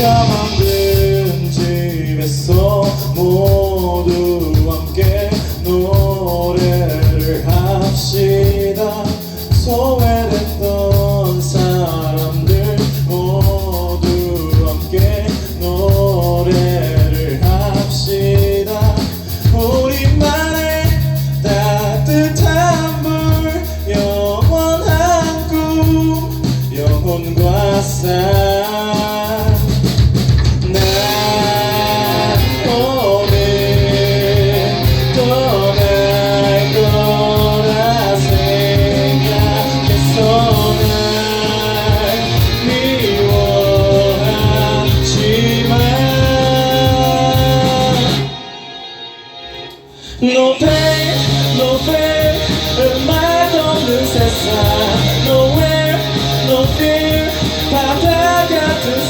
내가 만든 집에서 모두 No fear, 바다 같은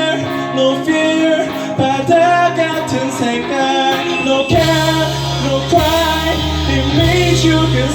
no fear 바다 같은 생각 No care, no cry It means you can